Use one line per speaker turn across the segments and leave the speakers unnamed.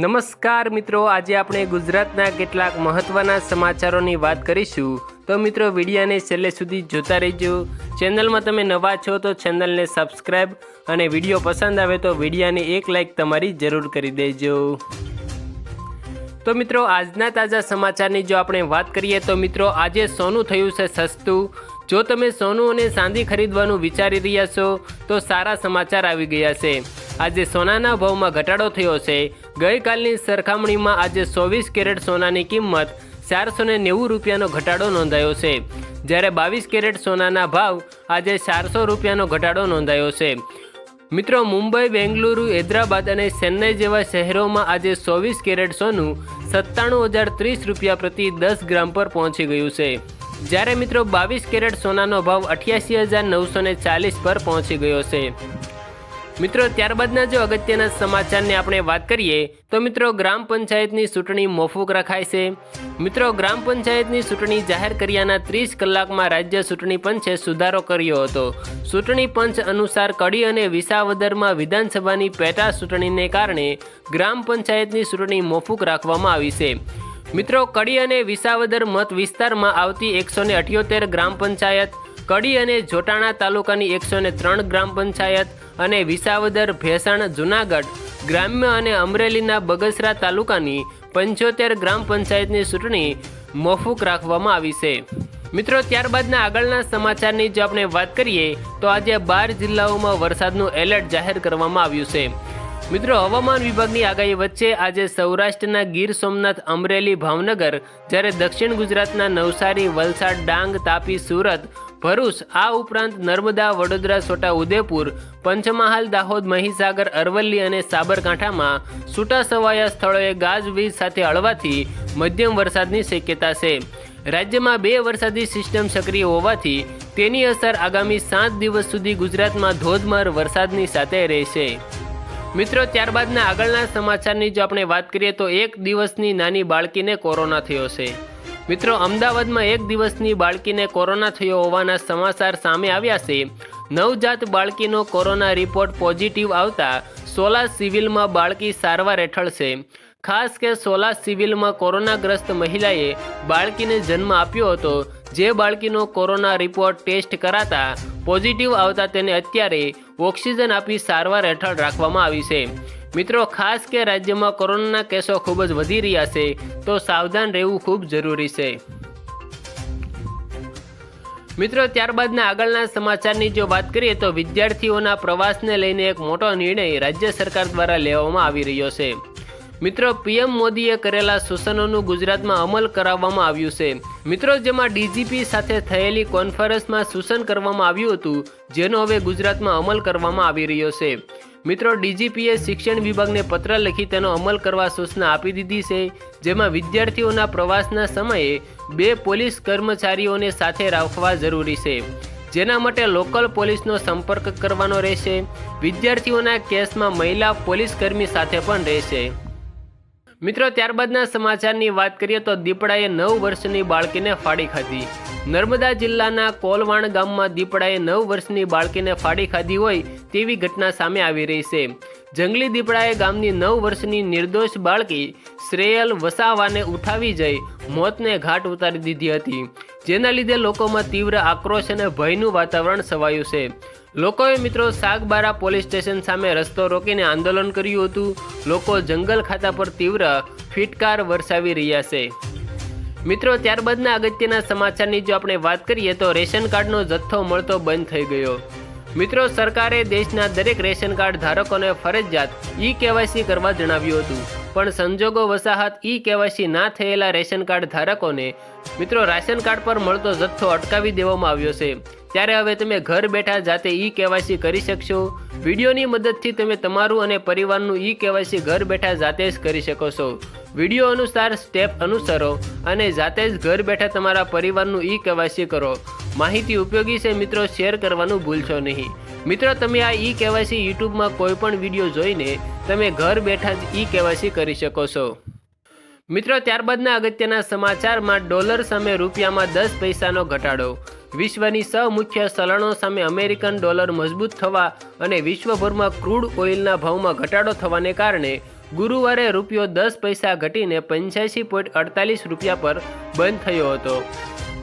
નમસ્કાર મિત્રો, આજે આપણે ગુજરાતના કેટલાક મહત્ત્વના સમાચારોની વાત કરીશું. તો મિત્રો, વિડીયાને છેલ્લે સુધી જોતા રહેજો. ચેનલમાં તમે નવા છો તો ચેનલને સબસ્ક્રાઈબ અને વીડિયો પસંદ આવે તો વિડીયોને એક લાઇક તમારી જરૂર કરી દેજો. તો મિત્રો, આજના તાજા સમાચારની જો આપણે વાત કરીએ તો મિત્રો, આજે સોનું થયું છે સસ્તું. જો તમે સોનું અને ચાંદી ખરીદવાનું વિચારી રહ્યા છો, તો સારા સમાચાર આવી ગયા છે. આજે સોનાના ભાવમાં ઘટાડો થયો છે. ગઈકાલની સરખામણીમાં આજે ચોવીસ કેરેટ સોનાની કિંમત ચારસો ને નેવું રૂપિયાનો ઘટાડો નોંધાયો છે. જ્યારે બાવીસ કેરેટ સોનાના ભાવ આજે ચારસો રૂપિયાનો ઘટાડો નોંધાયો છે. મિત્રો, મુંબઈ, બેંગલુરુ, હૈદરાબાદ અને ચેન્નઈ જેવા શહેરોમાં આજે ચોવીસ કેરેટ સોનું સત્તાણું હજાર ત્રીસ રૂપિયા પ્રતિ દસ ગ્રામ પર પહોંચી ગયું છે. જ્યારે મિત્રો, બાવીસ કેરેટ સોનાનો ભાવ અઠ્યાસી હજાર નવસો ને ચાલીસ પર પહોંચી ગયો છે. મિત્રો, ત્યારબાદના જો અગત્યના સમાચારની આપણે વાત કરીએ, તો મિત્રો, ગ્રામ પંચાયતની ચૂંટણી મોફૂક રખાય છે. મિત્રો, ગ્રામ પંચાયતની ચૂંટણી જાહેર કર્યાના ત્રીસ કલાકમાં રાજ્ય ચૂંટણી પંચે સુધારો કર્યો હતો. ચૂંટણી પંચ અનુસાર કડી અને વિસાવદરમાં વિધાનસભાની પેટા ચૂંટણીને કારણે ગ્રામ પંચાયતની ચૂંટણી મોફૂક રાખવામાં આવી છે. મિત્રો, કડી અને વિસાવદર મત વિસ્તારમાં આવતી એકસો ગ્રામ પંચાયત કડી અને જોટાણા તાલુકાની એકસો ને ત્રણ ગ્રામ પંચાયત અને વિસાવદર ભેસાણ જુનાગઢ, ગ્રામ્ય અને અમરેલીના બગસરા તાલુકાની પંચોતેર ગ્રામ પંચાયતની ચૂંટણી મોફૂક રાખવામાં આવી છે. મિત્રો, ત્યારબાદના આગળના સમાચારની જો આપણે વાત કરીએ, તો આજે બાર જિલ્લાઓમાં વરસાદનું એલર્ટ જાહેર કરવામાં આવ્યું છે. મિત્રો, હવામાન વિભાગની આગાહી વચ્ચે આજે સૌરાષ્ટ્રના ગીર સોમનાથ, અમરેલી, ભાવનગર, જ્યારે દક્ષિણ ગુજરાતના નવસારી, વલસાડ, ડાંગ, તાપી, સુરત ભરૂચ, આ ઉપરાંત નર્મદા, વડોદરા છોટા ઉદેપુર, પંચમહાલ, દાહોદ, મહીસાગર, અરવલ્લી અને સાબરકાંઠામાં છૂટા છવાયા સ્થળોએ ગાજવીજ સાથે હળવાથી મધ્યમ વરસાદની શક્યતા છે. રાજ્યમાં બે વરસાદી સિસ્ટમ સક્રિય હોવાથી તેની અસર આગામી સાત દિવસ સુધી ગુજરાતમાં ધોધમાર વરસાદની સાથે રહેશે. મિત્રો, ત્યારબાદના આગળના સમાચારની જો આપણે વાત કરીએ તો એક દિવસની નાની બાળકીને કોરોના થયો છે. મિત્રો, અમદાવાદમાં એક દિવસની બાળકીને કોરોના થયો હોવાના સમાચાર સામે આવ્યા છે. નવજાત બાળકીનો કોરોના રિપોર્ટ પોઝિટિવ આવતા સોલા સિવિલમાં બાળકી સારવાર હેઠળ છે. ખાસ કે સોલા સિવિલમાં કોરોનાગ્રસ્ત મહિલાએ બાળકીને જન્મ આપ્યો હતો. જે બાળકીનો કોરોના રિપોર્ટ ટેસ્ટ કરાતા પોઝિટિવ આવતા તેને અત્યારે ઓક્સિજન આપી સારવાર હેઠળ રાખવામાં આવી છે. મિત્રો, ખાસ કે રાજ્યમાં કોરોનાના કેસો ખૂબ જ વધી રહ્યા છે, તો સાવધાન રહેવું ખૂબ જરૂરી છે. મિત્રો, ત્યારબાદના આગળના સમાચારની જો વાત કરીએ, તો વિદ્યાર્થીઓના પ્રવાસને લઈને એક મોટો નિર્ણય રાજ્ય સરકાર દ્વારા લેવામાં આવી રહ્યો છે. મિત્રો, પીએમ મોદીએ કરેલા સૂચનોનું ગુજરાતમાં અમલ કરાવવામાં આવ્યું છે. મિત્રો, જેમાં ડીજીપી સાથે થયેલી કોન્ફરન્સમાં સૂચન કરવામાં આવ્યું હતું, જેનો હવે ગુજરાતમાં અમલ કરવામાં આવી રહ્યો છે. મિત્રો ડીજીપીએ શિક્ષણ વિભાગને પત્ર લખી તેનો અમલ કરવા સૂચના આપી દીધી છે, જેમાં વિદ્યાર્થીઓના પ્રવાસના સમયે બે પોલીસ કર્મચારીઓને સાથે રાખવા જરૂરી છે. જેના માટે લોકલ પોલીસનો સંપર્ક કરવાનો રહેશે. વિદ્યાર્થીઓના કેસમાં મહિલા પોલીસ કર્મી સાથે પણ રહેશે. મિત્રો, ત્યારબાદના સમાચારની વાત કરીએ તો દીપડાએ નવ વર્ષની બાળકીને ફાડી ખાધી. નર્મદા જિલ્લાના કોલવાણ ગામમાં દીપડાએ નવ વર્ષની બાળકીને ફાડી ખાધી હોય તેવી ઘટના સામે આવી રહી છે. જંગલી દીપડાએ ગામની નવ વર્ષની નિર્દોષ બાળકી શ્રેયલ વસાવાને ઉઠાવી જઈ મોતને ઘાટ ઉતારી દીધી હતી, જેના લીધે લોકોમાં તીવ્ર આક્રોશ અને ભયનું વાતાવરણ છવાયું છે. લોકોએ મિત્રો સાગબારા પોલીસ સ્ટેશન સામે રસ્તો રોકીને આંદોલન કર્યું હતું. લોકો જંગલ ખાતા પર તીવ્ર ફિટકાર વરસાવી રહ્યા છે. મિત્રો, ત્યારબાદના અગત્યના સમાચારની જો આપણે વાત કરીએ તો રેશન કાર્ડનો જથ્થો મળતો બંધ થઈ ગયો. મિત્રો, સરકારે દેશના દરેક રેશન કાર્ડ ધારકોને ફરજિયાત ઈ કેવાયસી કરવા જણાવ્યું હતું. પણ સંજોગો વસાહત ઈ કેવાયસી ના થયેલા રેશન કાર્ડ ધારકોને, મિત્રો, રાશન કાર્ડ પર મળતો જથ્થો અટકાવી દેવામાં આવ્યો છે. ત્યારે હવે તમે ઘર બેઠા જાતે ઈ કેવાયસી કરી શકશો. વિડીયોની મદદથી તમે તમારું અને પરિવારનું ઈ કેવાયસી ઘર બેઠા જાતે જ કરી શકો છો. વીડિયો અનુસાર સ્ટેપ અનુસરો અને જાતે જ ઘર બેઠા તમારા પરિવારનું ઈ કેવાયસી કરો. માહિતી ઉપયોગી છે મિત્રો, શેર કરવાનું ભૂલશો નહીં. મિત્રો, તમે આ ઈ કેવાયસી યુટ્યુબમાં કોઈ પણ વીડિયો જોઈને તમે ઘર બેઠા જ ઈ કેવાયસી કરી શકો છો. મિત્રો, ત્યારબાદના અગત્યના સમાચારમાં ડોલર સામે રૂપિયામાં દસ પૈસાનો ઘટાડો. વિશ્વની સૌ મુખ્ય સલણો સામે અમેરિકન ડોલર મજબૂત થવા અને વિશ્વભરમાં ક્રૂડ ઓઇલના ભાવમાં ઘટાડો થવાને કારણે ગુરુવારે રૂપિયો દસ પૈસા ઘટીને પંચ્યાસી પોઈન્ટ અડતાલીસ રૂપિયા પર બંધ થયો હતો.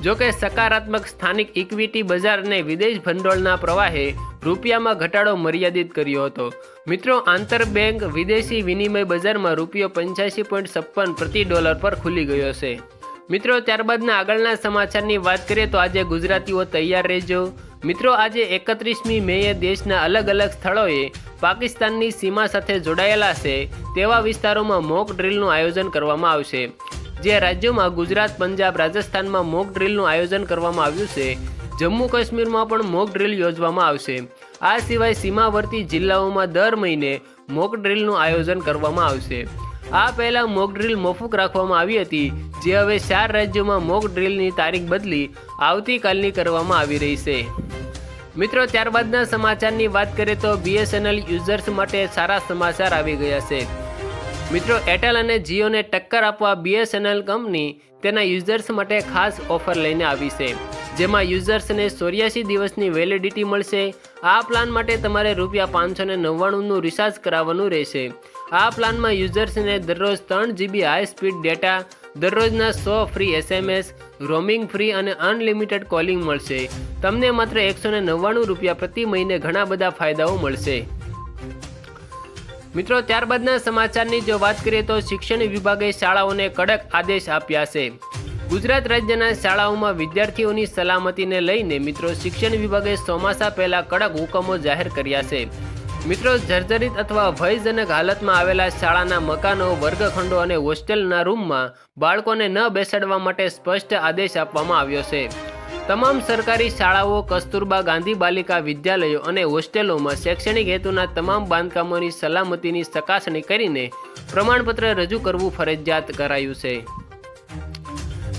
જોકે સકારાત્મક સ્થાનિક ઇક્વિટી બજાર અને વિદેશ ભંડોળના પ્રવાહે રૂપિયામાં ઘટાડો મર્યાદિત કર્યો હતો. મિત્રો આંતરબેંક વિદેશી વિનિમય બજારમાં રૂપિયો પંચ્યાસી પોઈન્ટ છપ્પન પ્રતિ ડોલર પર ખુલી ગયો છે. મિત્રો, ત્યારબાદના આગળના સમાચારની વાત કરીએ તો આજે ગુજરાતીઓ તૈયાર રહેજો. મિત્રો, આજે એકત્રીસમી મેએ દેશના અલગ અલગ સ્થળોએ પાકિસ્તાનની સીમા સાથે જોડાયેલા છે તેવા વિસ્તારોમાં મોક ડ્રીલનું આયોજન કરવામાં આવશે. જે રાજ્યોમાં ગુજરાત, પંજાબ, રાજસ્થાનમાં મોક ડ્રીલનું આયોજન કરવામાં આવ્યું છે. જમ્મુ કાશ્મીરમાં પણ મોક ડ્રીલ યોજવામાં આવશે. આ સિવાય સીમાવર્તી જિલ્લાઓમાં દર મહિને મોક ડ્રીલનું આયોજન કરવામાં આવશે. આ પહેલાં મોક ડ્રીલ મોફુક રાખવામાં આવી હતી, જે હવે ચાર રાજ્યોમાં મોક ડ્રીલની તારીખ બદલી આવતીકાલની કરવામાં આવી રહી છે. મિત્રો, ત્યારબાદના સમાચારની વાત કરીએ તો બીએસએનએલ યુઝર્સ માટે સારા સમાચાર આવી ગયા છે. મિત્રો એરટેલ અને જીઓને ટક્કર આપવા બીએસએનએલ કંપની તેના યુઝર્સ માટે ખાસ ઓફર લઈને આવી છે. જેમાં યુઝર્સને ચોર્યાસી દિવસની વેલિડિટી મળશે. આ પ્લાન માટે તમારે રૂપિયા પાંચસો ને નવ્વાણુંનું રિચાર્જ કરાવવાનું રહેશે. આ પ્લાનમાં યુઝર્સને દરરોજ ત્રણ જીબી હાઈ સ્પીડ ડેટા દરરોજના સો ફ્રી એસએમએસ રોમિંગ ફ્રી અને અનલિમિટેડ કોલિંગ મળશે. તમને માત્ર એકસો ને નવ્વાણું રૂપિયા પ્રતિ મહિને ઘણા બધા ફાયદાઓ મળશે. મિત્રો, ત્યારબાદના સમાચારની જો વાત કરીએ તો શિક્ષણ વિભાગે શાળાઓને કડક આદેશ આપ્યા છે. ગુજરાત રાજ્યના શાળાઓમાં વિદ્યાર્થીઓની સલામતીને લઈને મિત્રો, શિક્ષણ વિભાગે ચોમાસા પહેલા કડક હુકમો જાહેર કર્યા છે. મિત્રો, જર્જરિત અથવા ભયજનક હાલતમાં આવેલા શાળાના મકાનો, વર્ગખંડો અને હોસ્ટેલના રૂમમાં બાળકોને ન બેસાડવા માટે સ્પષ્ટ આદેશ આપવામાં આવ્યો છે. તમામ સરકારી શાળાઓ, કસ્તુરબા ગાંધી બાલિકા વિદ્યાલયો અને હોસ્ટેલોમાં શૈક્ષણિક હેતુના તમામ બાંધકામોની સલામતીની ચકાસણી કરીને પ્રમાણપત્ર રજૂ કરવું ફરજિયાત કરાયું છે.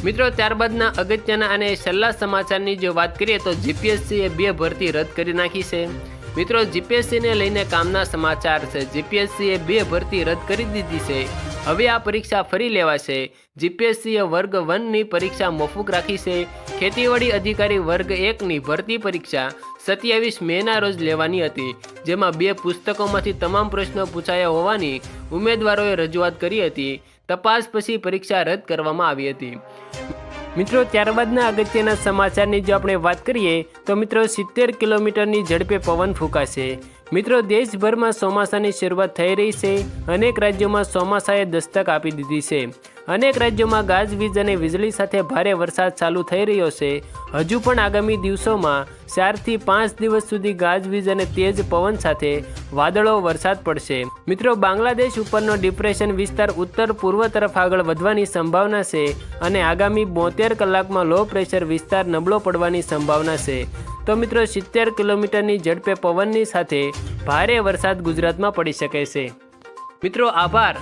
મિત્રો, ત્યારબાદના અગત્યના અને છેલ્લા સમાચારની જો વાત કરીએ તો જીપીએસસીએ બે ભરતી રદ કરી નાખી છે. મિત્રો, જીપીએસસીને લઈને કામના સમાચાર છે. જીપીએસસીએ બે ભરતી રદ કરી દીધી છે. હવે આ પરીક્ષા ફરી લેવાશે. જીપીએસસીએ વર્ગ વનની પરીક્ષા મોફૂક રાખી છે. ખેતીવાડી અધિકારી વર્ગ એકની ભરતી પરીક્ષા સત્યાવીસ મેના રોજ લેવાની હતી, જેમાં બે પુસ્તકોમાંથી તમામ પ્રશ્નો પૂછાયા હોવાની ઉમેદવારોએ રજૂઆત કરી હતી. તપાસ પછી પરીક્ષા રદ કરવામાં આવી હતી. મિત્રો, ત્યારબાદના અગત્યના સમાચારની જો આપણે વાત કરીએ, તો મિત્રો, સિત્તેર કિલોમીટરની ઝડપે પવન ફૂંકાશે. મિત્રો દેશભરમાં ચોમાસાની શરૂઆત થઈ રહી છે. અનેક રાજ્યોમાં ચોમાસાએ દસ્તક આપી દીધી છે. અનેક રાજ્યોમાં ગાજવીજ અને વીજળી સાથે ભારે વરસાદ ચાલુ થઈ રહ્યો છે. હજુ પણ આગામી દિવસોમાં ચારથી પાંચ દિવસ સુધી ગાજવીજ અને તેજ પવન સાથે વાદળો વરસાદ પડશે. મિત્રો, બાંગ્લાદેશ ઉપરનો ડિપ્રેશન વિસ્તાર ઉત્તર પૂર્વ તરફ આગળ વધવાની સંભાવના છે અને આગામી બોતેર કલાકમાં લો પ્રેશર વિસ્તાર નબળો પડવાની સંભાવના છે. તો મિત્રો, સિત્તેર કિલોમીટરની ઝડપે પવનની સાથે ભારે વરસાદ ગુજરાતમાં પડી શકે છે. મિત્રો, આભાર.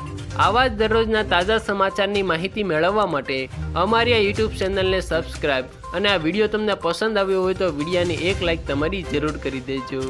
આવા જ દરરોજના તાજા સમાચારની માહિતી મેળવવા માટે અમારી આ યુટ્યુબ ચેનલને સબસ્ક્રાઈબ અને આ વીડિયો તમને પસંદ આવ્યો હોય તો વિડીયાને એક લાઈક તમારી જરૂર કરી દેજો.